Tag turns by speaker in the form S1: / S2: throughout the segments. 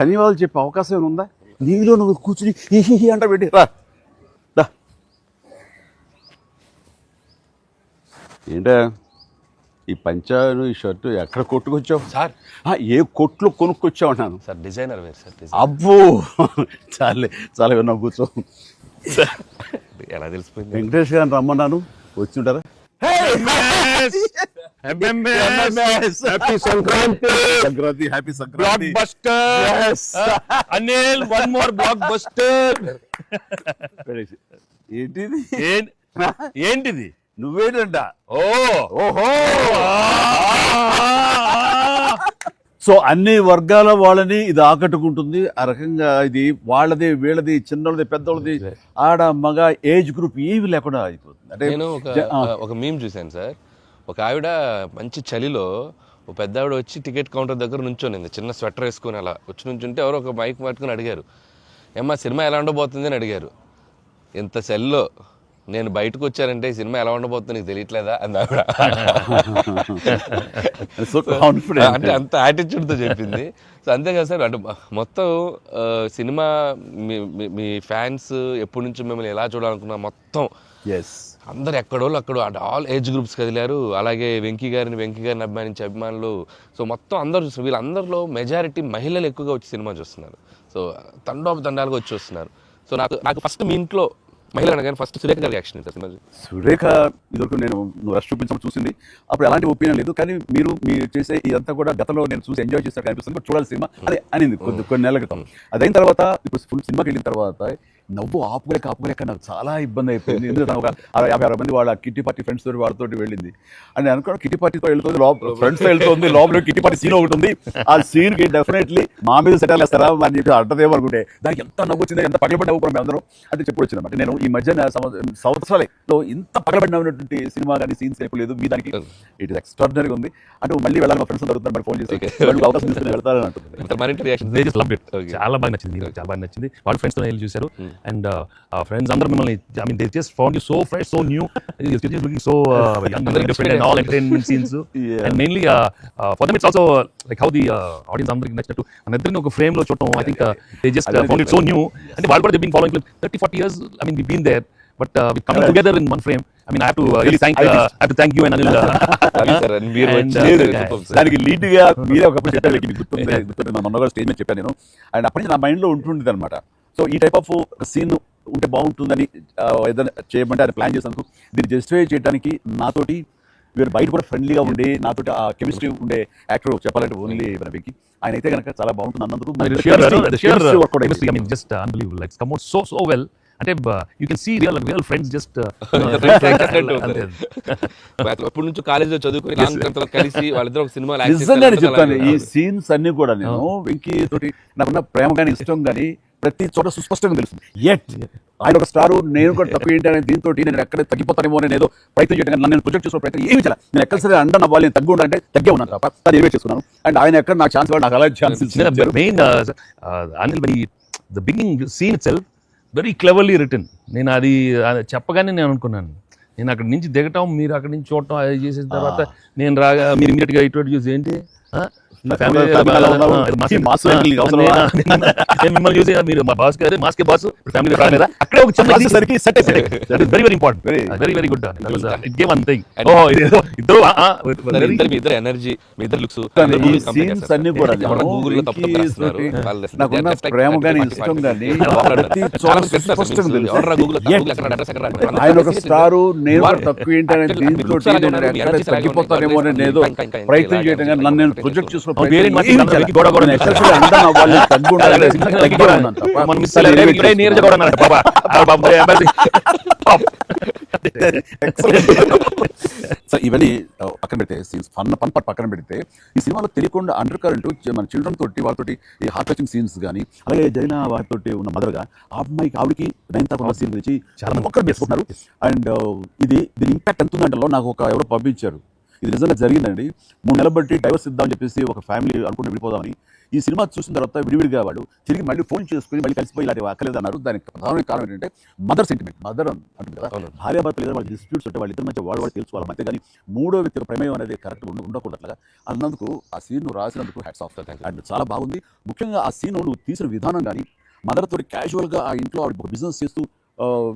S1: ధన్యవాదాలు చెప్పే అవకాశం ఏమైనా ఉందా? నీలో నువ్వు కూర్చుని హి అంట పెట్టి రా. రా ఏంటా? ఈ పంచాను ఈ షర్టు ఎక్కడ కొట్టుకొచ్చావు?
S2: సార్.
S1: ఆ, ఏ కొట్లో కొనుక్కొచ్చావు అన్నాను.
S2: సార్ డిజైనర్ వేరు సార్
S1: అబ్బో! చాలే చాలా విన్నా కూర్చో.
S2: ఎలా తెలిసిపోయింది?
S1: వెంకటేష్ గారిని రమ్మన్నాను. వచ్చి ఉంటారా?
S2: Happy Sankranti
S1: Sankranti happy
S2: block
S1: Sankranti
S2: buster Anil one more blockbuster
S1: ఏంటిది?
S2: ఏంటిది?
S1: నువ్వేంటంట?
S2: ఓ.
S1: ఓహో. సో అన్ని వర్గాల వాళ్ళని ఇది ఆకట్టుకుంటుంది. ఆ రకంగా ఇది వాళ్ళది వీళ్ళది చిన్నది పెద్దోళ్ళది ఆడ మగ ఏజ్ గ్రూప్ ఏవి లేకుండా అయిపోతుంది. అంటే
S2: నేను ఒక మీమ్ చూశాను సార్. ఒక ఆవిడ మంచి చలిలో ఒక పెద్ద ఆవిడ వచ్చి టికెట్ కౌంటర్ దగ్గర నుంచోనింది చిన్న స్వెటర్ వేసుకుని అలా వచ్చి నుంచుంటే ఎవరో ఒక మైక్ పట్టుకుని అడిగారు. ఏమ్మా సినిమా ఎలా ఉండబోతుంది? అని అడిగారు. ఇంత చలిలో నేను బయటకు వచ్చానంటే ఈ సినిమా ఎలా ఉండబోతుంది నీకు తెలియట్లేదా? అని ఆవిడ. అంటే అంత attitude తో చెప్పింది. సో అంతేకాదు సార్ అంటే మొత్తం సినిమా మీ మీ- ఫ్యాన్స్ ఎప్పటి నుంచి మిమ్మల్ని ఎలా చూడాలనుకున్నా మొత్తం
S1: Yes.
S2: అందరు ఎక్కడోళ్ళు అక్కడ అంటే ఆల్ ఏజ్ గ్రూప్స్ కదిలారు అలాగే వెంకీ గారిని వెంకీ గారిని అభిమానించే అభిమానులు. సో మొత్తం అందరూ చూస్తున్నారు. వీళ్ళందరిలో మెజారిటీ మహిళలు ఎక్కువగా వచ్చి సినిమా చూస్తున్నారు. సో తండోప తండాలుగా వచ్చి వస్తున్నారు సో నాకు నాకు ఫస్ట్ మీ ఇంట్లో మహిళ అనగానే ఫస్ట్ సురేఖ గారి రియాక్షన్ సార్ సినిమా.
S1: సురేఖ ఇదివరకు నేను నువ్వు రష్ చూపించడం చూసింది. అప్పుడు ఎలాంటి ఒపీనియన్ లేదు. కానీ మీరు మీరు చేసే ఇదంతా కూడా గతంలో నేను చూసి ఎంజాయ్ చేస్తాను కనిపిస్తుంది చూడాలి సినిమా అదే అనింది కొద్ది కొన్ని నెలల క్రితం. అదైన తర్వాత ఇప్పుడు ఫుల్ సినిమాకి వెళ్ళిన తర్వాత నవ్వు ఆపుకోలేక ఆపుకోలేక నాకు చాలా ఇబ్బంది అయిపోయింది. ఎందుకంటే ఒక అరవై యాభై అరవై మంది వాళ్ళ కిట్టి పార్టీ ఫ్రెండ్స్ తోటి వాళ్ళతో వెళ్ళింది. అని నేను అనుకున్నాను కిట్టి పార్టీతో వెళ్తుంది లోపల ఫ్రెండ్స్ వెళ్తుంది లోపల కిట్టి పార్టీ సీన్ ఒకటి ఉంది. ఆ సీన్కి డెఫినెట్లీ మా మీద సెటిల్ వేస్తారా అని చెప్పి అంటదేమో అనుకుంటే దానికి ఎంత నవ్వు వచ్చింది ఎంత పగలబడి నవ్వుకున్నాం మేము అందరం. అంటే చెప్పు వచ్చిందన్నమాట నేను ఈ మధ్య సంవత్సరాలలో ఇంత పగలబడి నవ్వినటువంటి సినిమా కానీ సీన్స్ ఎప్పుడు లేదు. మీ దానికి ఇట్ ఇస్ ఎక్స్ట్రాడినరీగా ఉంది. అంటే మళ్ళీ వెళ్ళాలి మా ఫ్రెండ్స్ దొరుకుతారు మరి ఫోన్ చేసి అవకాశం తీసుకుని వెళ్తారని అంటుంది.
S3: చాలా బాగా నచ్చింది చాలా బాగా నచ్చింది. వాళ్ళ ఫ్రెండ్స్తో వెళ్ళి చూశారు. అండ్ ఫ్రెండ్స్ అందరూ మిమ్మల్ని I mean they just found you so fresh so new looking so different and all entertainment scenes. And mainly for them it's also like how the audience అందరికి నచ్చినట్టు. ఇద్దరిని ఒక ఫ్రేమ్లో చూడటం I think they just found it so new అంటే వాళ్ళు కూడా been following thirty forty years I mean been there but we coming together in one frame I mean I have to really thank I have to thank you and Anil
S2: మీరు.
S1: దానికి లీడ్గా మీరే ఒకప్పుడు చెప్పారు మీకు గుర్తుంది గుర్తుంది మొన్న కూడా స్టేజ్ మీద చెప్పాను నేను. అండ్ అప్పటి నుంచి నా మైండ్లో ఉంటుండేది అనమాట సో ఈ టైప్ ఆఫ్ సీన్ ఉంటే బాగుంటుందని ఏదైనా చేయమంటే అది ప్లాన్ చేసినందుకు దీన్ని జస్టిఫై చేయడానికి నాతోటి వీరు బయట కూడా ఫ్రెండ్లీగా ఉండి నాతోటి ఆ కెమిస్ట్రీ ఉండే యాక్టర్ చెప్పాలంటే ఓన్లీ వెనక్కి ఆయన అయితే కనుక చాలా బాగుంటుంది అన్నందుకు.
S3: Sheer,
S1: chemistry-
S3: the sheer
S1: chemistry
S3: అంటే you can see real real friends just
S2: అప్పటి నుంచి కాలేజీలో చదువుకుని లాంగ్ టర్మ్ కలిసి వాళ్ళిద్దరు ఒక సినిమా
S1: నిజంగానే చెప్తాను. ఈ సీన్స్ అన్ని కూడా నేను వెంకీ తోటి నాకున్న ప్రేమ కానీ ఇష్టం కానీ ప్రతి చోట సుస్పష్టంగా తెలుస్తుంది. ఎట్ ఆయన ఒక స్టారు నేను కూడా తక్కువ ఏంటి అనే దీంతో నేను ఎక్కడ తగ్గిపోతానేమో అని ఏదో ప్రయత్నం చేయడం కానీ నన్ను నేను ప్రొజెక్ట్ చేసుకున్న ప్రయత్నం ఏమి చేయాలి. నేను ఎక్కడ సరే అండ నవ్వాలి నేను తగ్గి ఉండాలంటే తగ్గే ఉన్నాను తప్ప అది ఏమే చేసుకున్నాను అండ్ ఆయన ఎక్కడ నాకు ఛాన్స్ నాకు అలా chance
S3: main Anil the beginning scene itself very cleverly return నేను అది చెప్పగానే నేను అనుకున్నాను. నేను అక్కడి నుంచి దిగటం మీరు అక్కడి నుంచి చూడటం అది చేసిన తర్వాత నేను రాగా మీరు ఇమీడియట్గా ఇటువంటి చూసి ఏంటి? మిమ్మల్ని చూసి మీరు మా బాస్ గారు మాస్కే బాస్ ఫ్యామిలీ రాలేదా అక్కడే ఒక చిన్న
S1: సరికి సెట్ అయిపోయింది
S3: that is very very important
S1: Very-
S3: very very good it game thing ఓ ఇద్దరు
S2: ఇద్దరు మీ ఇద్దరు ఎనర్జీ మీ ఇద్దరు లుక్స్
S1: ఈ సీన్స్ అన్ని కూడా
S2: గూగుల్లో తప్పు తప్పు రాస్తున్నారు
S1: వెంకీ
S2: వాళ్ళు
S1: నాకున్న
S2: just like
S1: ప్రేమ కానీ
S2: 30,
S1: ఇష్టం
S2: 40,
S1: కానీ
S2: 40,
S1: ప్రతి చోట సుస్పష్టంగా తెలుసు.
S2: ఎవరు గూగుల్
S1: Yet ఆయన ఒక స్టారు నేను తక్కువ ఏంటి దీంతో తగ్గిపోతానేమో అని ఏదో ప్రయత్నం చేయడం కానీ నన్ను నేను ప్రొజెక్ట్ సో ఇవన్నీ పక్కన పెడితే సీన్స్ ఫన్ ఫన్ పార్ట్ పక్కన పెడితే ఈ సినిమాలో తెలియకుండా అండర్ కరెంట్ మన చిల్డ్రన్ తోటి వాళ్ళతోటి ఈ హార్ట్ టచింగ్ సీన్స్ కానీ అలాగే జరిగిన వాటితోటి ఉన్న మదర్గా ఆ అమ్మాయికి ఆవిడకి నైన్తా సీన్ గురించి చాలా మొక్కలు వేసుకుంటున్నారు అండ్ ఇది దీని ఇంపాక్ట్ ఎంత ఉందంటే నాకు ఒక ఎవరో పంపించారు. ఇది నిజంగా జరిగిందండి. మూడు నెలలు బట్టి డైవర్స్ ఇద్దామని చెప్పేసి ఒక ఫ్యామిలీ అనుకుంటే వెళ్ళిపోదామని ఈ సినిమా చూసిన తర్వాత విడివిడిగా వాడు తిరిగి మళ్ళీ ఫోన్ చేసుకుని మళ్ళీ కలిసిపోయి ఇలాంటి అక్కర్లేదు అన్నారు దానికి ప్రధానమైన కారణం ఏంటంటే మదర్ సెంటిమెంట్ మదర్ అంటుంది కదా.
S2: అవును.
S1: భార్యాభర్తలు ఏదైనా వాళ్ళ డిస్ప్యూట్స్ ఉంటే వాళ్ళ ఇద్దరి మధ్య వాడు వాడు తెలుసుకోవాలి. మధ్య కానీ మూడో వ్యక్తి ప్రమేయం అనేది కరెక్ట్ ఉండకూడదు అన్నందుకు ఆ సీన్ నువ్వు రాసినందుకు హ్యాట్స్ ఆఫ్ అండ్ చాలా బాగుంది. ముఖ్యంగా ఆ సీన్ నువ్వు తీసిన విధానం కానీ మదర్ తోటి క్యాజువల్గా ఆ ఇంట్లో ఆవిడ బిజినెస్ చేస్తూ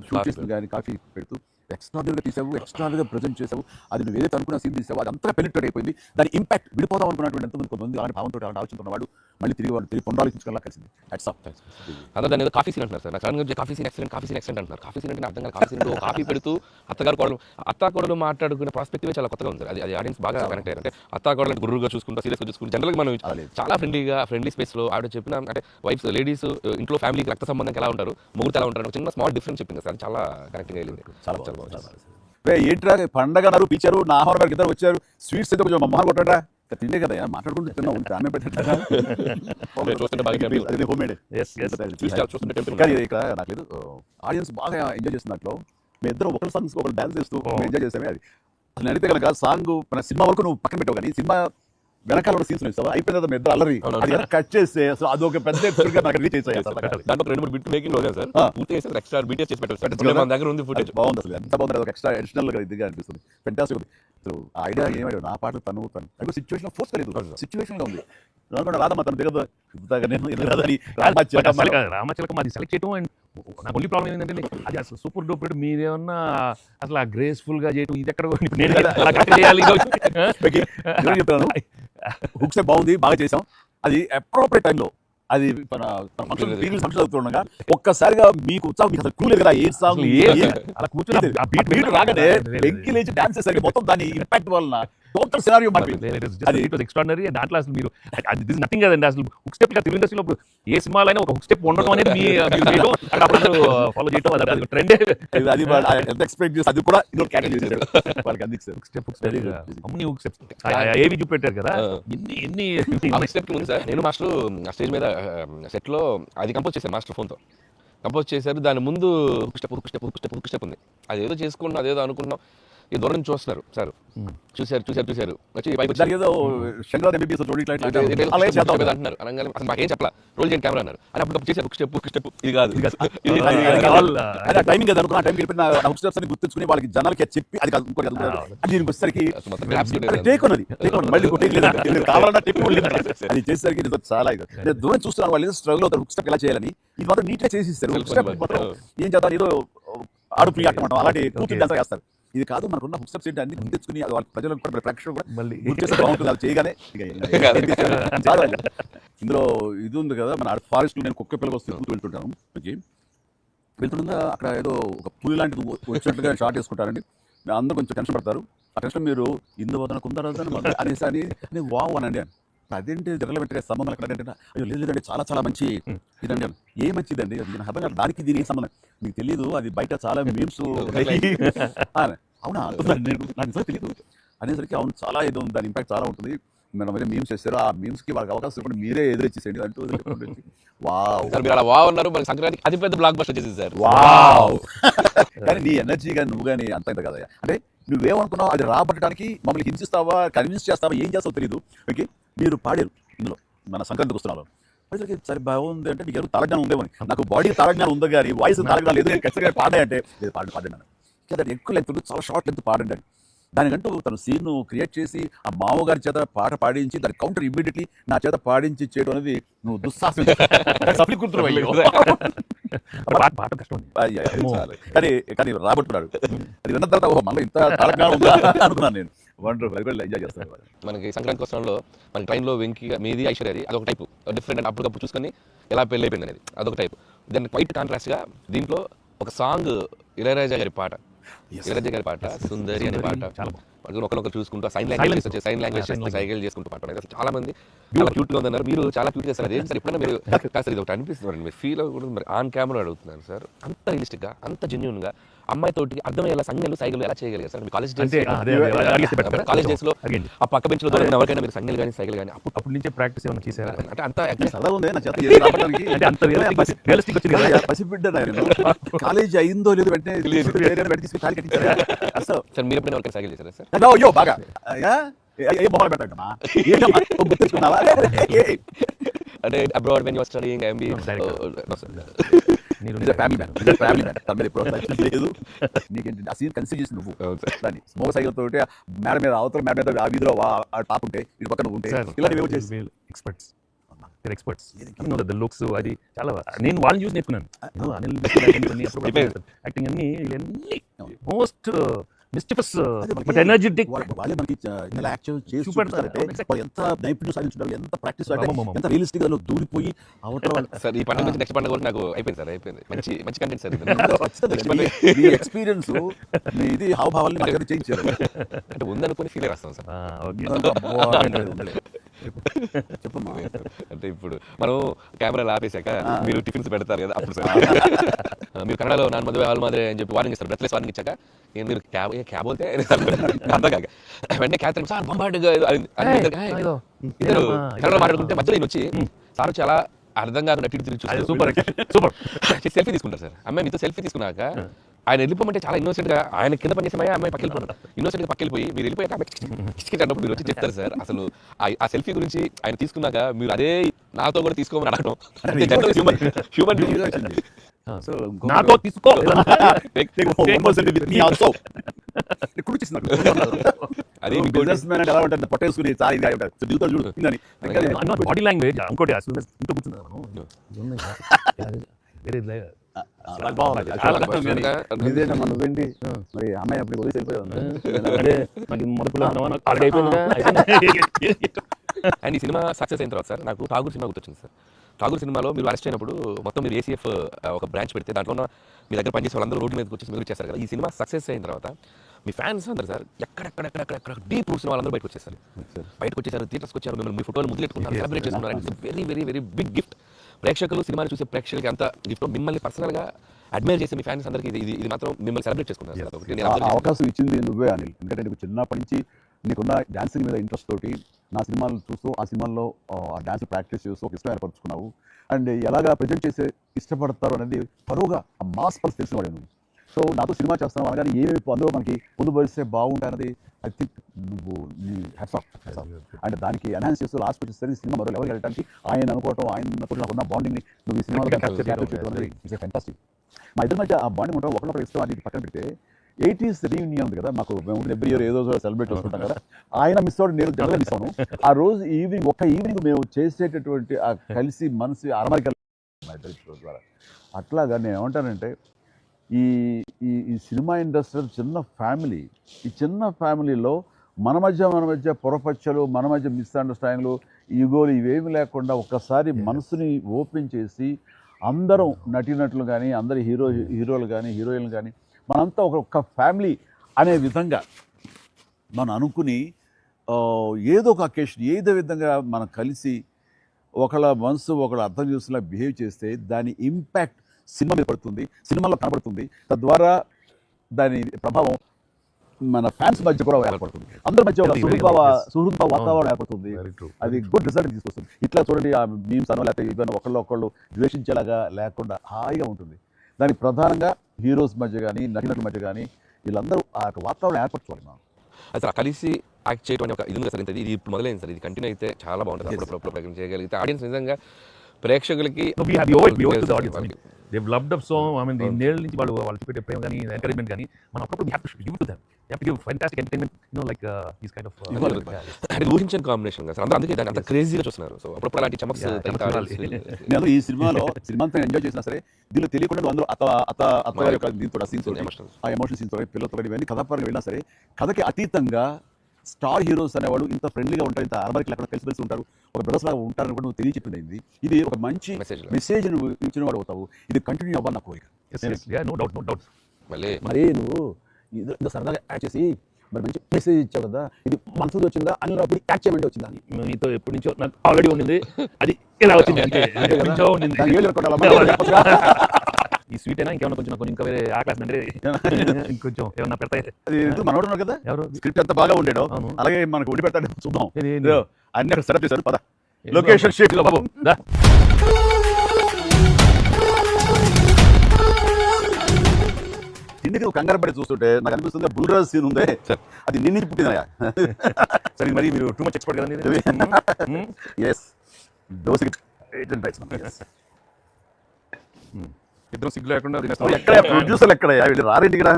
S1: షూట్ చేస్తుంది కానీ కాఫీ పెడుతూ ఎక్స్ట్రాడనరీగా తీసావు ఎక్స్ట్రాడనరీగా ప్రజెంట్ చేసావు అది నువ్వు ఏదైతే అనుకున్న సీన్ తీసావు అది అంతా పెనిట్రేట్ అయిపోయింది. దాని ఇంపాక్ట్ విడిపోదాం అనుకున్నటువంటి ఎంతమంది కొంతమంది అలాంటి భావంతో అలాంటి ఆలోచన ఉన్నవాడు మళ్ళీ తిరిగి వాడు తిరిగి పునరాలోచించుకోవాలా కలిసింది. హ్యాట్స్ ఆఫ్
S2: అలా దాని ఏదో కాఫీ సీన్ అంటున్నారు సార్. నాకు సడన్గా వచ్చి coffee scene accident coffee scene accident అంటున్నారు. కాఫీ సీన్ అంటే అర్థం కాదు. కాఫీ సీన్ కాఫీ పెడుతూ అత్తగారు కోడలు అత్తా కోడలు మాట్లాడుకునే ప్రాస్పెక్టివ్ చాలా కొత్తగా ఉంది అది అది ఆడియన్స్ బాగా కనెక్ట్ అయ్యారు. అంటే అత్తా కోడలు గురువుగా చూసుకుంటా సీరియస్గా చూసుకుంటూ జనరల్గా మనం. చాలా ఫ్రెండ్లీగా ఫ్రెండ్లీ స్పేస్లో ఆవిడ చెప్పిన అంటే వైఫ్స్ లేడీస్ ఇంట్లో ఫ్యామిలీకి రక్త సంబంధం ఎలా ఉంటారు మొగుడు ఎలా ఉంటారు చిన్న స్మాల్ డిఫరెన్స్ చెప్పింది సార్. చాలా కనెక్టింగ్ అయ్యింది
S1: చాలా చాలా బాగుంది. ఏంట్రా పండగ నరు పిచ్చారు నా గారికి ఇద్దరు వచ్చారు. స్వీట్స్ అయితే కొంచెం మొహం కొట్టడా తిండే కదా మాట్లాడుకుంటూ తిన్నాం
S2: temple.
S1: పెట్టండి హోమ్ మేడ్ ఇక్కడ నాకు లేదు ఆడియన్స్ బాగా ఎంజాయ్ చేస్తున్న దాంట్లో మీ ఇద్దరు ఒకరి సాంగ్స్ ఒకరు డాన్స్ చేస్తూ. ఎంజాయ్ చేసామే అది అసలు అడిగితే కనుక సాంగ్ మన సినిమా వరకు నువ్వు పక్కన పెట్టావు కానీ సినిమా వెనకాల ఉన్న సీన్స్ ఇస్తావా అయిపోయిన తర్వాత మీ ఇద్దరు అల్లరి. కట్ చేస్తే అసలు అదొక పెద్ద ఎపిసోడ్గా నాకు రీచ్
S2: దాంట్లో రెండు మూడు బిట్ మేకింగ్ రోజే సార్. పూర్తి చేసి ఎక్స్ట్రా బీటీఎస్ చేసి పెట్టారు? మన దగ్గర ఉంది ఫుటేజ్
S1: బాగుంది అసలు. ఎంత బాగుంది ఒక ఎక్స్ట్రా అడిషనల్గా ఇదిగా అనిపిస్తుంది. ఫెంటాస్టిక్ ఉంది. ఐడియా ఏమైనా నా పాటలు తను తను. సిచ్యువేషన్ ఫోర్స్
S2: అవును.
S1: సిచ్యువేషన్గా ఉంది. రాదమ్మా తను దిగదు నేను ఎందుకు రాదని.
S3: రామచిలక మాది సెలెక్ట్ చేయడం అండ్ నాకు ఓన్లీ ప్రాబ్లం ఏంటంటే అది అసలు సూపర్ డూపర్ మీరేమన్నా అసలు ఆ గ్రేస్ఫుల్గా చేయటం ఇది ఎక్కడ నేను చేయాలి
S1: చెప్తాను హుక్స్ బాగుంది బాగా చేసాం అది అప్రోప్రియట్ టైంలో అది మన ఫంక్షన్ పీరియడ్ ఫంక్షన్ అవుతుండగా ఒక్కసారిగా మీకు ఉత్సాహం మీకు అసలు కూలేదు కదా ఏ సాంగ్
S3: అలా కూర్చొని
S1: రాగానే వెంకి లేచి డాన్స్ చేసరికి మొత్తం దాని ఇంపాక్ట్ వలన టోటల్ సినారియో
S3: ఎక్స్ట్రాడనరీ దాంట్లో అసలు మీరు అది దిస్ నథింగ్ కదండి అసలు హుక్ స్టెప్ తెలుగు ఇండస్ట్రీలో ఇప్పుడు. ఏ సినిమాలో అయినా ఒక హుక్ స్టెప్ ఉండడం అనేది మీ ఫాలో చేయడం అది- ట్రెండే
S1: అది- ఎంత ఎక్స్పెక్ట్ చేసి అది కూడా వాళ్ళకి అందించారు
S3: స్టెప్ హుక్ స్టెప్ ఏవి చూపెట్టారు కదా?
S2: ఆ.
S3: ఎన్ని ఎన్ని
S2: స్టెప్ ఉంది సార్ నేను మాస్టర్ స్టేజ్ మీద సెట్లో అది కంపోజ్ చేశాను మాస్టర్ ఫోన్తో కంపోజ్ చేశారు దాని ముందు hook step hook step hook step hook step ఉంది. అదేదో చేసుకున్నాం అదేదో అనుకున్నాం. ఈ దూరం నుంచి చూస్తున్నారు సార్. చూశారు చూశారు చూశారు. వచ్చి
S1: ఏదో ఎంబీబీఎస్ ఇట్లా
S2: అంటున్నారు. అనగానే అసలు మాకేం చెప్పలా? రోల్ చేయండి కెమెరా అన్నారు. అని అప్పుడు చేశారు హుక్ స్టెప్ స్టెప్ ఇది కాదు ఇది కాదు. ఇది
S1: అది- టైమింగ్ అది అనుకున్న టైంకి వెళ్ళిపోయిన హుక్ స్టెప్స్ అని గుర్తుంచుకుని వాళ్ళకి జనాలకి చెప్పి అది కాదు ఇంకోటి. అది దీనికి వచ్చేసరికి. టేక్ ఉన్నది టేక్ ఉన్నది మళ్ళీ టేక్ లేదు ఇది కావాలన్నా టేక్ అది చేసేసరికి ఇది చాలా ఇది దూరం చూస్తున్నాను వాళ్ళు స్ట్రగుల్ అవుతారు హుక్ స్టెప్ ఎలా చేయాలని. ఇది మాత్రం నీట్గా చేసి ఇస్తారు హుక్ స్టెప్ మాత్రం ఏం చేద్దాం ఏదో ఆడు ప్రియ అంటాం. అలాంటి కూతురు డాన్స్ చేస్తారు. ఇది కాదు మనకున్న హుక్ ఏంటి అన్ని వాళ్ళ ప్రజలకు కూడా ప్రేక్షకులు కూడా
S3: మళ్ళీ
S1: బాగుంటుంది. అది చేయగానే ఇందులో ఇది ఉంది కదా మన ఫారెస్ట్ నేను కుక్క పిల్లలు వస్తే వెళ్తుంటాను. ఓకే. వెళ్తుండగా అక్కడ ఏదో ఒక పులి లాంటిది వచ్చినట్టుగా షార్ట్ చేసుకుంటారండి అందరూ కొంచెం టెన్షన్ పడతారు. ఆ టెన్షన్ మీరు ఇందు వదన కుందరదన అనేసి అని నేను వావ్ అనండి. అదేంటి జరగబెట్టే సంబంధం ఎక్కడ అంటే అయ్యో లేదు లేదండి చాలా చాలా మంచి ఇదండి. ఏ మంచిదండి? నేను అర్థం కాదు. దానికి దీనికి సంబంధం? మీకు తెలియదు అది బయట చాలా మీమ్స్ అవునా? నాకు నిజంగా తెలియదు అనేసరికి అవును చాలా ఉంది దాని ఇంపాక్ట్ చాలా ఉంటుంది. మనం ఏదో మీమ్స్ చేస్తారు ఆ మీమ్స్కి వాళ్ళకి అవకాశం ఇవ్వకుండా మీరే ఎదురొచ్చేసేయండి అంటూ వావ్.
S2: సార్ మీరు అలా వావ్ అన్నారు మరి అతి పెద్ద బ్లాక్ బస్టర్ చేసింది సార్.
S1: వావ్. కానీ నీ ఎనర్జీ కానీ నువ్వు కానీ అంత ఇంత కదా అంటే నువ్వేమనుకున్నావు అది రాబట్టడానికి మమ్మల్ని హింసిస్తావా కన్విన్స్ చేస్తావా ఏం చేస్తావో తెలియదు ఓకే? మీరు పాడారు ఇందులో మన సంక్రాంతికి వస్తున్నాను. ప్రజలకి సరే బాగుంది అంటే మీకు ఎవరు తాళజ్ఞానం ఉందేమని నాకు బాడీ తాళజ్ఞానం ఉంది కానీ వాయిస్ తాళజ్ఞానం లేదు ఖచ్చితంగా పాడే అంటే లేదు పాడండి పాడండి కదా ఎక్కువ లెంత్ చాలా షార్ట్ లెంత్ పాడండి అని. దానికంటూ తను సీన్ క్రియేట్ చేసి ఆ మామగారి చేత పాట పాడించి దాని కౌంటర్ ఇమ్మీడియట్లీ నా చేత పాడించి చేయడం అనేది నువ్వు దుస్సాహసం. కానీ కానీ రాబట్టున్నాడు అది విన్న తర్వాత ఓహో మళ్ళీ ఇంత ఉందా? అనుకున్నాను నేను. వండర్ అది కూడా ఎంజాయ్ చేస్తాను
S2: మనకి సంక్రాంతి వస్త్రంలో మన ట్రైన్లో వెంకి మీది ఐశ్వర్యది అదొక టైపు డిఫరెంట్ అంటే అప్పటికప్పుడు చూసుకొని ఎలా పెళ్ళి అయిపోయింది అనేది అదొక టైపు దాన్ని క్వైట్ కాంట్రాస్ట్గా దీంట్లో ఒక సాంగ్ ఇళయరాజా గారి పాట. ఇళయరాజా గారి పాట సుందరి అనే పాట.
S3: చాలా
S2: ఒకరినొకరు చూసుకుంటూ సైన్ లాంగ్వేజ్ వచ్చే సైన్ లాంగ్వేజ్ సైకిల్ చేసుకుంటూ పాట అనేది చాలా మంది చాలా క్యూట్గా ఉందన్నారు. మీరు చాలా క్యూట్ చేస్తారు అదేం సార్ ఎప్పుడైనా మీరు కాస్త ఇది ఒకటి అనిపిస్తుంది మీరు ఫీల్ కూడా మరి. ఆన్ కెమెరా అడుగుతున్నారు సార్. అంత రియలిస్టిక్గా అంత జెన్యున్ గా అమ్మాయి తోటి అర్థమయ్యేలా సంజ్ఞలు సైకిల్ ఎలా చేయగలిగారు? సార్ కాలేజ్
S3: అంటే
S2: డేస్. కాలేజ్
S3: డేస్లో.
S2: ఆ పక్క బెంచ్లో ఎవరికైనా మీరు సంజ్ఞలు కానీ సైకిల్ కానీ అప్పుడు
S3: అప్పటి నుంచే ప్రాక్టీస్ ఏమైనా చేశారా?
S2: అంటే అంత
S3: అంటే రియలిస్టిక్ వచ్చింది
S1: పసిబిడ్డ కాలేజీ అయిందో లేదో వెంటనే
S2: సార్ మీరు ఎప్పుడైనా ఎవరికైనా సైకిల్ చేశారా సార్?
S1: అయ్యో, బాగా. ఏ- పెట్టండమ్మా
S2: అంటే abroad when you are studying
S3: మీరు
S1: ఫ్యామిలీ మ్యాన్ ఫ్యామిలీ మ్యాన్ తన మీద ఎప్పుడు లేదు నీకేంటి ఆ సీన్ కన్సిడర్ చేసి నువ్వు. దాన్ని సైకిల్ తోటి మేడ మీద అవతల మేడ మీద ఆ వీధిలో ఆ టాప్ ఉంటే ఇటు పక్కన ఉంటే చేసి
S3: ఎక్స్పర్ట్స్ ఎక్స్పర్ట్స్ లుక్స్ అది చాలా నేను వాళ్ళని చూసి నేర్చుకున్నాను నేను అనిల్ యాక్టింగ్ అన్ని ఇవన్నీ మోస్ట్ మిస్టిఫస్ బట్ ఎనర్జెటిక్
S1: వాళ్ళ- వాళ్ళే మనకి చ- ఇలా యాక్చువల్ చేసి
S3: చూపెడతారు.
S1: చూపెడతారంటే
S3: Exactly.
S1: వాళ్ళు ఎంత నైపుణ్యం సాధించుంటారు ఎంత ప్రాక్టీస్. ఎంత రియలిస్టిక్గా దూరిపోయి
S2: సార్ ఈ పండుగ నుంచి నెక్స్ట్ పండుగ వరకు నాకు అయిపోయింది సార్ అయిపోయింది. మంచి మంచి కంటెంట్ సార్ ఇది.
S1: ఖచ్చితంగా మీ- మీ ఎక్స్పీరియన్స్ ఇది హావభావాలని చేయించారు.
S2: అంటే ఉందనుకుని ఫీల్ రాస్తాం సార్
S3: ఓకే.
S1: చెప్పమ్మా.
S2: అంటే ఇప్పుడు మనం కెమెరాలు ఆపేశాక మీరు టిఫిన్స్ పెడతారు కదా అప్పుడు సార్. మీరు కన్నడలో నాన్న మధ్య వాళ్ళ మాదిరి అని చెప్పి వార్నింగ్ ఇస్తారు. బ్రెత్లెస్ వార్నింగ్ ఇచ్చాక నేను మీరు క్యాబ్ క్యాబ్ పోతే అర్థం కాక. వెంటనే క్యాథరిన్ సార్ బొంబాటుగా ఇద్దరు కన్నడ మాట్లాడుకుంటే మధ్యలో ఈయన వచ్చి సార్ వచ్చి అలా అర్థం కాకుండా తిరిగి
S3: సూపర్ సూపర్.
S2: సెల్ఫీ తీసుకుంటారు సార్. అమ్మాయి మీతో సెల్ఫీ తీసుకున్నాక ఆయన వెళ్ళిపోమంటే చాలా ఇన్నోసెంట్గా ఆయన కింద పనిచేసే అమ్మాయి అమ్మాయి పక్కకి వెళ్ళిపోతారు ఇన్నోసెంట్గా పక్కకి వెళ్ళిపోయి మీరు వెళ్ళిపోయాక అన్నప్పుడు మీరు వచ్చి చెప్తారు సార్ అసలు ఆ- సెల్ఫీ గురించి ఆయన తీసుకున్నాక మీరు అదే నాతో కూడా తీసుకోమని అడగడం హ్యూమన్ హ్యూమన్
S3: నాతో తీసుకో
S2: అది
S1: బిజినెస్ మ్యాన్ ఎలా ఉంటుంది ఇది ఉంటారు చూడు
S3: బాడీ లాంగ్వేజ్ ఇంకోటి ఇంట్లో కూర్చున్నాను వేరే
S1: మరి అమ్మాయి అప్పుడు
S2: అండ్ ఈ సినిమా సక్సెస్ అయిన తర్వాత సార్ నాకు ఠాగూర్ సినిమా గుర్తొచ్చింది సార్. ఠాగూర్ సినిమాలో మీరు అరెస్ట్ అయినప్పుడు మొత్తం మీరు ఏసీఎఫ్ ఒక బ్రాంచ్ పెడితే దాంట్లో ఉన్న మీ దగ్గర పనిచేసే వాళ్ళందరూ రోడ్డు మీదకి వచ్చేసి మీరు చేస్తారు కదా. ఈ సినిమా సక్సెస్ అయిన తర్వాత మీ ఫ్యాన్స్ అందరు సార్ ఎక్కడెక్కడెక్కడెక్కడ డీప్ రూట్స్ వాళ్ళందరూ బయటకు వచ్చేసారు. బయటకు వచ్చేసారు థియేటర్స్కి వచ్చారు మిమ్మల్ని మీ ఫోటోలు ముద్దులెట్టుకున్నారు సెలబ్రేట్ చేసుకున్నారు and very very very big gift ప్రేక్షకులు సినిమాని చూసే ప్రేక్షకులకి అంత గిఫ్ట్ మిమ్మల్ని పర్సనల్గా అడ్మైర్ చేసే మీ ఫ్యాన్స్ అందరికీ ఇది ఇది మాత్రం మిమ్మల్ని సెలబ్రేట్ చేసుకున్నారు సార్ అదొకటి నేను
S1: ఆ
S2: observe
S1: అవకాశం ఇచ్చింది నువ్వే అనిల్. ఎందుకంటే నీకు చిన్నప్పటి నుంచి నీకున్న డాన్సింగ్ మీద ఇంట్రెస్ట్ తోటి నా సినిమాలు చూస్తూ ఆ సినిమాల్లో ఆ డాన్స్ ప్రాక్టీస్ చేస్తూ ఒక ఇష్టం ఏర్పరచుకున్నావు అండ్ ఎలాగా ప్రజెంట్ చేసే ఇష్టపడతారు అనేది పరువుగా ఆ మాస్ పల్స్ తెలిసినవాడే నువ్వు. సో నాతో సినిమా చేస్తున్నావు అనగానే ఏమి అందులో మనకి ముందు భరిస్తే బాగుంటాయన్నది ఐ థింక్ నువ్వు నీ హ్యాట్స్ ఆఫ్ అంటే దానికి ఎన్హాన్స్ చేస్తూ లాస్ట్ వచ్చేసరికి సినిమా మరో లెవెల్ వెళ్ళడానికి ఆయన అనుకోవటం ఆయనతో నాకు ఉన్న బాండింగ్ని నువ్వు ఈ సినిమాలో అనేది ఇట్స్ మా ఇద్దరి మధ్య ఆ బాండింగ్ ఉంటాం ఒకరినొకరు ఇష్టం అది పక్కన పెడితే ఎయిటీస్ రీయూనియన్ ఉంది కదా మాకు మేము ఎవ్రీ ఇయర్ ఏదో సెలబ్రేట్ చేసుకుంటాం కదా. ఆయన మిస్ అవుట్ నేను జనరల్ మిస్ అవును. ఆ రోజు ఈవినింగ్ ఒక్క ఈవినింగ్ మేము చేసేటటువంటి ఆ కలిసి మనసు అరమరికలు మా ఇద్దరి show ద్వారా. అట్లాగా నేను ఏమంటానంటే ఈ ఈ ఈ సినిమా ఇండస్ట్రీ చిన్న ఫ్యామిలీ ఈ చిన్న ఫ్యామిలీలో మన మధ్య మన మధ్య పొరపచ్చలు మన మధ్య మిస్అండర్స్టాండింగ్లు ఈగోలు ఇవేమి లేకుండా ఒక్కసారి మనసుని ఓపెన్ చేసి అందరం నటినట్లు కానీ అందరి హీరో హీరోలు కానీ హీరోయిన్లు కానీ మనంతా ఒక ఫ్యామిలీ అనే విధంగా మనం అనుకుని ఏదో ఒక అకేషన్ ఏదో విధంగా మనం కలిసి ఒకళ్ళ మనసు ఒకళ్ళ అర్థం చేసుకులా బిహేవ్ చేస్తే దాని ఇంపాక్ట్ సినిమా మీద పడుతుంది సినిమాలో కనబడుతుంది. తద్వారా దాని ప్రభావం మన ఫ్యాన్స్ మధ్య కూడా ఏర్పడుతుంది. అందరి మధ్య ఒక సుహృద్భావ. సుహృద్భావ వాతావరణం ఏర్పడుతుంది. అది గుడ్ రిజల్ట్ తీసుకొస్తుంది. ఇట్లా చూడండి ఆ మీమ్స్ అనో లేకపోతే ఇవన్నీ ఒకళ్ళు ఒకళ్ళు ద్వేషించేలాగా లేకుండా హాయిగా ఉంటుంది. దానికి ప్రధానంగా హీరోస్ మధ్య కానీ నటినటుల మధ్య కానీ వీళ్ళందరూ ఆ యొక్క వాతావరణం ఏర్పరచుకోవాలి మనం.
S2: అసలు కలిసి యాక్ట్ చేయడం ఒక ఇది ఉంది సార్ ఇది ఇప్పుడు మొదలైంది సార్ ఇది కంటిన్యూ అయితే చాలా బాగుంటుంది. అప్పుడు చేయగలిగితే ఆడియన్స్ నిజంగా ప్రేక్షకులకి
S3: they've loved up so, I mean, ఇన్నేళ్ళ నుంచి వాళ్ళు వాళ్ళు చూపెట్టే ప్రేమ కానీ ఎంకరేజ్మెంట్ కానీ మనం అప్పుడప్పుడు to give fantastic entertainment, you know, like uh, these kind of. Uh,
S2: ఇవ్వాలి.
S3: yeah,
S2: అంటే ఊహించని కాంబినేషన్ కదా సార్ అందరూ అందుకే దాన్ని అంత క్రేజీగా చూస్తున్నారు సో అప్పుడప్పుడు అలాంటి చమక్స్.
S1: నేను ఈ సినిమాలో సినిమా అంతా ఎంజాయ్ చేసినా సరే దీనిలో తెలియకుండా అందరూ అత్త అత్త అత్త యొక్క దీంతో సీన్స్. ఆ ఎమోషన్ సీన్స్ పిల్లలతో ఇవన్నీ కథాపరంగా వెళ్ళినా సరే కథకి అతీతంగా స్టార్ హీరోస్ అనేవాడు ఇంత ఫ్రెండ్లీగా ఉంటారు ఇంత అరమరికి లేకుండా కలిసి కలిసి ఉంటారు ఒక బ్రదర్స్ లాగా ఉంటారని కూడా నువ్వు తెలియచెప్పింది ఇది ఇది ఒక మంచి. మెసేజ్ నువ్వు ఇచ్చిన వాడు అవుతావు. ఇది కంటిన్యూ అవ్వాలి నా కోరిక. మరి నువ్వు ఇది ఇంత సరదాగా యాడ్ చేసి మరి మంచి మెసేజ్ ఇచ్చావు కదా ఇది మనసు వచ్చిందా అని అప్పుడు యాడ్ చేయమంటే వచ్చిందా? అని
S3: మీతో ఎప్పటి నుంచో నాకు ఆల్రెడీ ఉండింది. అది ఇలా వచ్చింది అంతే. నుంచో? ఈ స్వీట్ అయినా ఇంకేమైనా కొంచెం నాకు ఇంకా వేరే ఆ క్లాస్ అంటే ఇంకొంచెం ఏమన్నా పెడతాయి
S1: అది మనోడు ఉన్నాడు కదా.
S3: ఎవరు?
S1: స్క్రిప్ట్ ఎంత బాగా ఉండేడో. అలాగే మనకు ఉండి పెడతాడు. చూద్దాం. అన్ని అక్కడ సెటప్ చేశారు. పద. లొకేషన్ షిఫ్ట్
S3: బాబు? దా.
S1: ఇంటికి కంగారు పడి చూస్తుంటే నాకు అనిపిస్తుంది బుల్రాజ్ సీన్ ఉందే. అది నిన్ను పుట్టిందయా
S3: సరే మరి మీరు టూ మచ్ ఎక్స్పర్ట్ కదండి
S1: ఎస్ డోసి ఏజెంట్ రైట్స్
S3: ఇద్దరు సిగ్గు లేకుండా
S1: ఎక్కడ ప్రొడ్యూసర్ ఎక్కడ వీళ్ళు రారేంటి ఇక్కడ?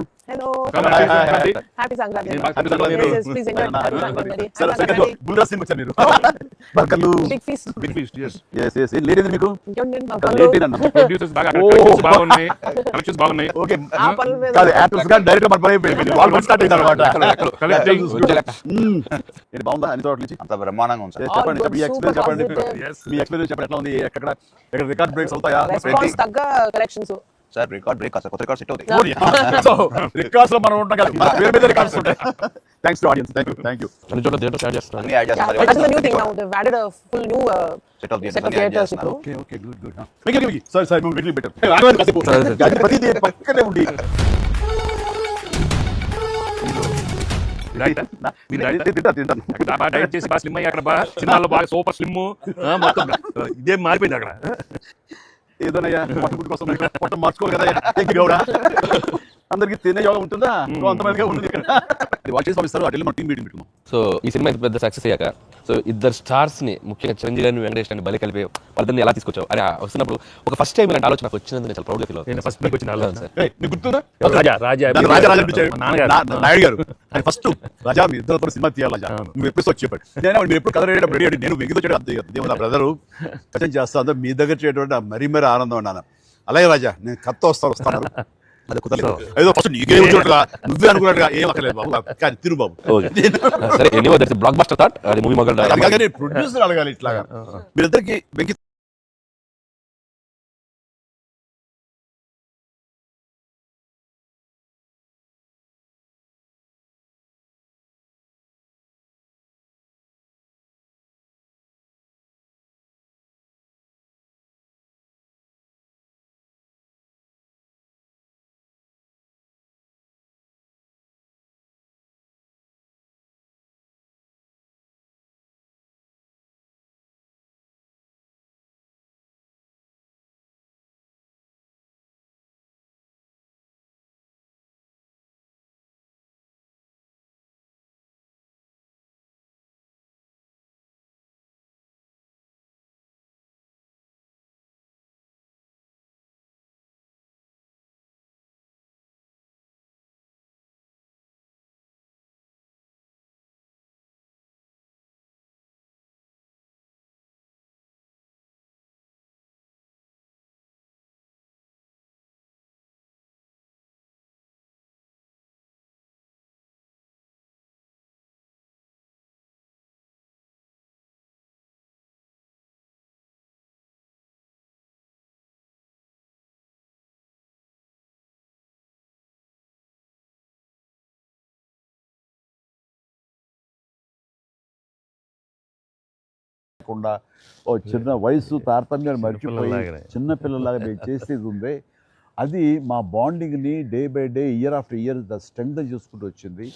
S1: వచ్చారు మీరు.
S3: బిగ్ yes
S1: లేడీది మీకు?
S3: ప్రొడ్యూసర్స్ బాగా బాగున్నాయి. కలెక్షన్స్ బాగున్నాయి.
S1: ఓకే
S4: ఆ పనుల మీద
S1: కాదు యాక్టర్స్గా డైరెక్ట్ మన పని అయిపోయింది వాళ్ళు స్టార్ట్ అయింది అనమాట
S3: కలెక్ట్
S1: ఇది బాగుందా? అన్ని చోట్ల నుంచి?
S5: అంత బ్రహ్మాండంగా ఉంది సార్.
S1: Yes, చెప్పండి మీ ఎక్స్పీరియన్స్ చెప్పండి.
S4: positive.
S3: Yes.
S1: మీ ఎక్స్పీరియన్స్ చెప్పండి ఎట్లా ఉంది? ఎక్కడ ఎక్కడ రికార్డ్ బ్రేక్స్ అవుతాయా?
S4: రెస్పాన్స్ తగ్గ collections
S5: sir record break sir కొత్త రికార్డ్ సెట్ అవుతాయి
S1: సో రికార్డ్స్లో మనం ఉంటాం కదా మన పేరు మీద రికార్డ్స్ ఉంటాయి thanks to audience thank you thank you
S2: అన్ని చోట్ల థియేటర్ చేస్తున్నాను
S5: అన్ని యాడ్ చేస్తారు
S4: new thing now they've added a full new uh,
S5: set of theatres add
S1: okay okay good good మిగి మిగి సారీ సారీ మిగి బెటర్ రాఘవన్ కాసేపు ప్రతిదీ పక్కనే ఉండి
S3: డైట్ చేసి బాగా స్లిమ్ అయ్యి అక్కడ బాగా సినిమాలో బాగా సూపర్ స్లిమ్ మొత్తం ఇదేం మారిపోయింది అక్కడ
S1: ఏదోనయ్యా పొట్ట కోసం పట్టు మార్చుకోవాలి కదా థ్యాంక్ అందరికి తినే యోగం ఉంటుందా? కొంతమందిగా ఉంటుంది ఇక్కడ. వాచ్ చేసి పంపిస్తారు అటు మన టీం మీటింగ్ పెట్టుకున్నాం
S2: సో ఈ సినిమా ఇంత పెద్ద సక్సెస్ అయ్యాక సో ఇద్దరు స్టార్స్ని ముఖ్యంగా చిరంజీవి గారిని వెంకటేష్ గారిని బలి కలిపి వాళ్ళిద్దరిని ఎలా తీసుకొచ్చావు? అని వస్తున్నప్పుడు ఒక ఫస్ట్ టైం ఇలాంటి ఆలోచన నాకు వచ్చినందుకు నేను చాలా ప్రౌడ్గా ఫీల్ అవుతాను
S3: ఫస్ట్ వచ్చిన ఆలోచన?
S2: సార్.
S1: ఏయ్, నీకు గుర్తుందా?
S3: రాజా రాజా
S1: రాజా రాజా నాయుడు గారు. ఆయన ఫస్ట్ రాజా మీ ఇద్దరితో సినిమా తీయాలి. నువ్వు ఎప్పుడు వచ్చి చెప్పాడు నేను మీరు ఎప్పుడు కథ రెడీ రెడీ నేను వెంగితో చేయడం అంతే దేవుడు నా బ్రదరు కథం చేస్తా మీ దగ్గర ఆ మరీ మరీ ఆనందం అన్నాను అలాగే రాజా నేను కథ వస్తాను వస్తాను. ఏదో ఫస్ట్ నీకే వచ్చినట్టుగా నువ్వే అనుకున్నట్టుగా ఏం అక్కర్లేదు బాబు. కానీ తిరు బాబు
S2: ఓకే. సరే anyway that's blockbuster thought అది మూవీ మొగల్
S1: అది కాగానే ప్రొడ్యూసర్ అడగాలి ఇట్లాగా. మీరిద్దరికి వెంకి కాకుండా ఓ చిన్న వయసు తారతమ్యాలు మర్చిపోయి
S3: పిల్లల్లాగానే.
S1: చిన్న పిల్లలాగా మేము చేసేది ఉంది అది మా బాండింగ్ని day by day year after year the strength చేసుకుంటూ వచ్చింది.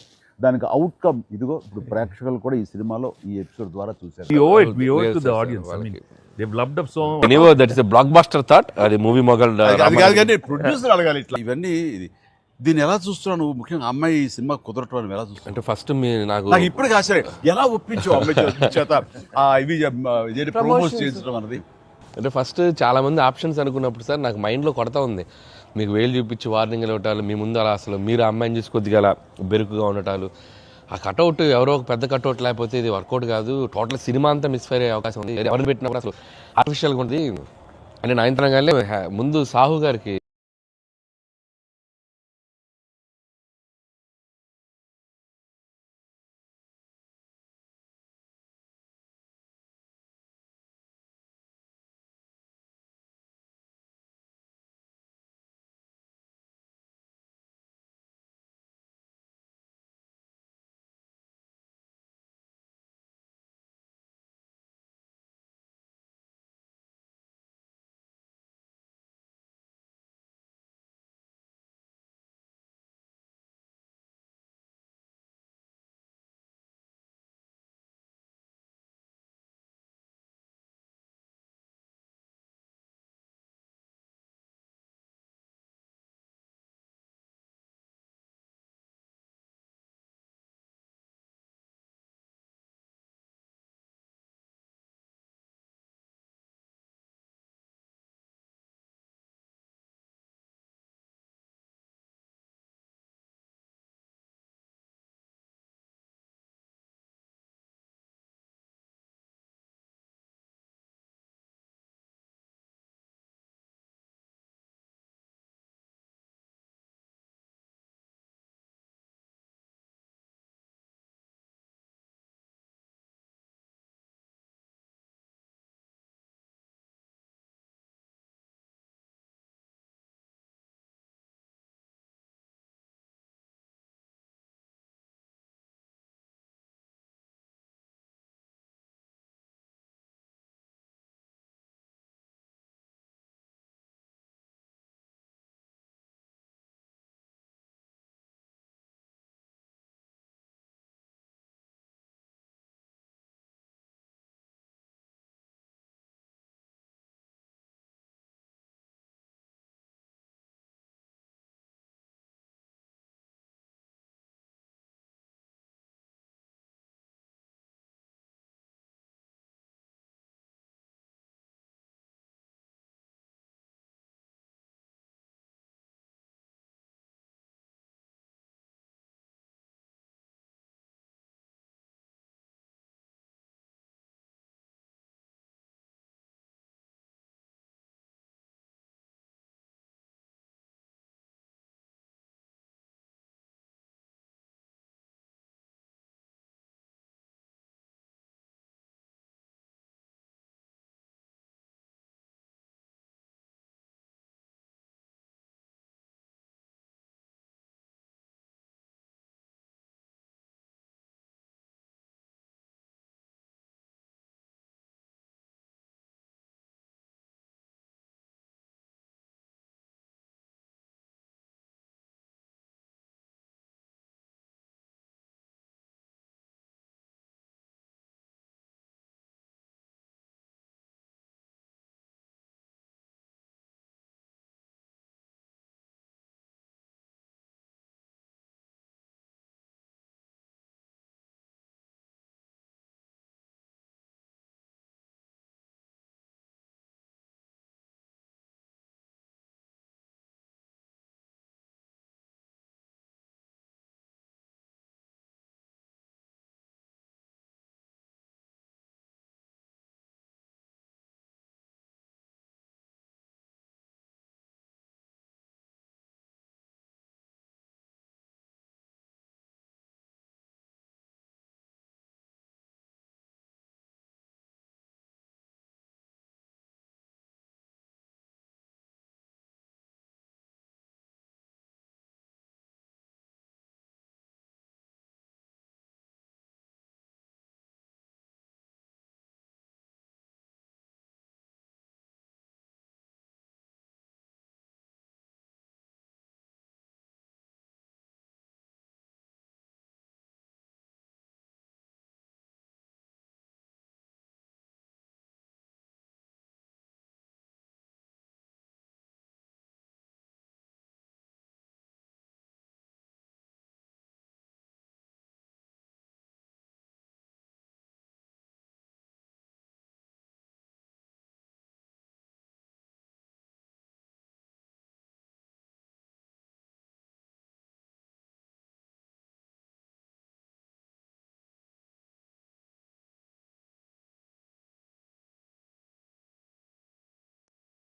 S1: దానికి అవుట్కమ్ ఇదిగో ఇప్పుడు ప్రేక్షకులు కూడా ఈ సినిమాలో ఈ ఎపిసోడ్ ద్వారా ఇట్లా. ఇవన్నీ ఇది దీన్ని ఎలా చూస్తున్నావు నువ్వు? ముఖ్యంగా అమ్మాయి ఈ సినిమా కుదరటం అని ఎలా చూస్తున్నావు?
S2: అంటే ఫస్ట్ మీ నాకు
S1: నాకు ఇప్పటికి ఆశ్చర్యం. ఎలా ఒప్పించావు అమ్మాయి చేత- ఆ ఇవి ప్రమోట్. చేయించడం అన్నది?
S2: అంటే ఫస్ట్ చాలా మంది ఆప్షన్స్ అనుకున్నప్పుడు సార్ నాకు మైండ్లో కొడతా ఉంది. మీకు వేలు చూపించి వార్నింగ్ ఇవ్వటాలు మీ ముందు అలా అసలు మీరు ఆ అమ్మాయిని చూసి కొద్దిగా అలా బెరుకుగా ఉండటాలు. ఆ కట్అవుట్ ఎవరో ఒక పెద్ద కట్అవుట్ లేకపోతే ఇది వర్కౌట్ కాదు టోటల్ సినిమా అంతా మిస్ఫైర్ అయ్యే అవకాశం ఉంది. ఎవరిని పెట్టినప్పుడు అసలు ఆర్టిఫిషియల్గా ఉంది అంటే నయనతరంగానే ముందు సాహు గారికి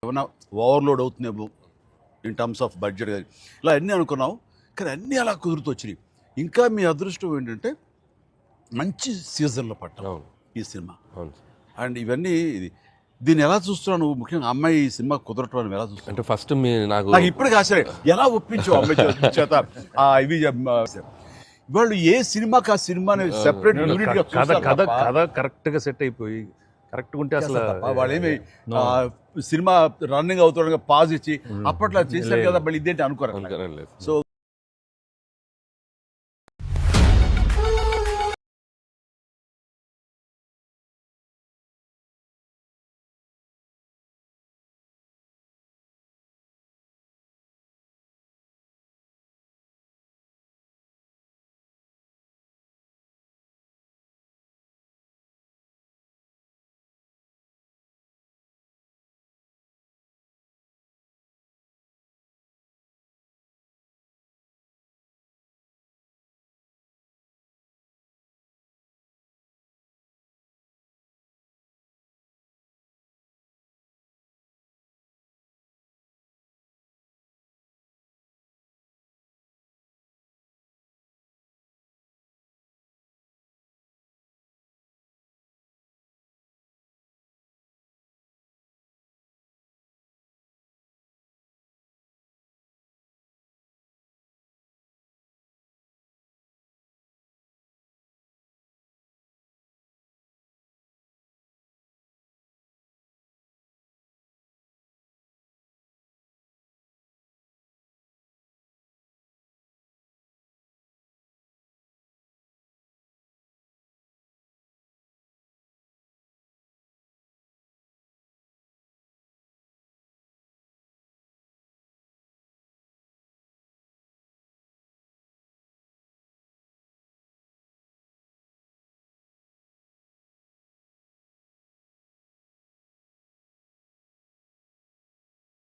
S1: ఏమన్నా ఓవర్లోడ్ అవుతుందేమో ఇన్ టర్మ్స్ ఆఫ్ బడ్జెట్ కానీ ఇలా అన్నీ అనుకున్నాం కానీ అన్నీ అలా కుదురుతూ వచ్చినాయి ఇంకా మీ అదృష్టం ఏంటంటే మంచి సీజన్లో పట్టాం ఈ సినిమా. అండ్ ఇవన్నీ ఇది దీన్ని ఎలా చూస్తున్నావు నువ్వు? ముఖ్యంగా అమ్మాయి ఈ సినిమా కుదరటం అని ఎలా చూస్తున్నావు?
S2: అంటే ఫస్ట్ మీ నాకు
S1: నాకు ఇప్పటికి ఆశ్చర్యం. ఎలా ఒప్పించావు అమ్మాయి చేత- ఇవి వాళ్ళు ఏ సినిమాకి ఆ సినిమాని సెపరేట్
S3: కథ కథ కథ కరెక్ట్గా సెట్ అయిపోయి కరెక్ట్ ఉంటే అసలు
S1: వాళ్ళేమి ఆ, సినిమా రన్నింగ్ అవుతుండగా పాజ్ ఇచ్చి అప్పట్లో చేశారు కదా మళ్ళీ ఇదేంటి అనుకోరు సో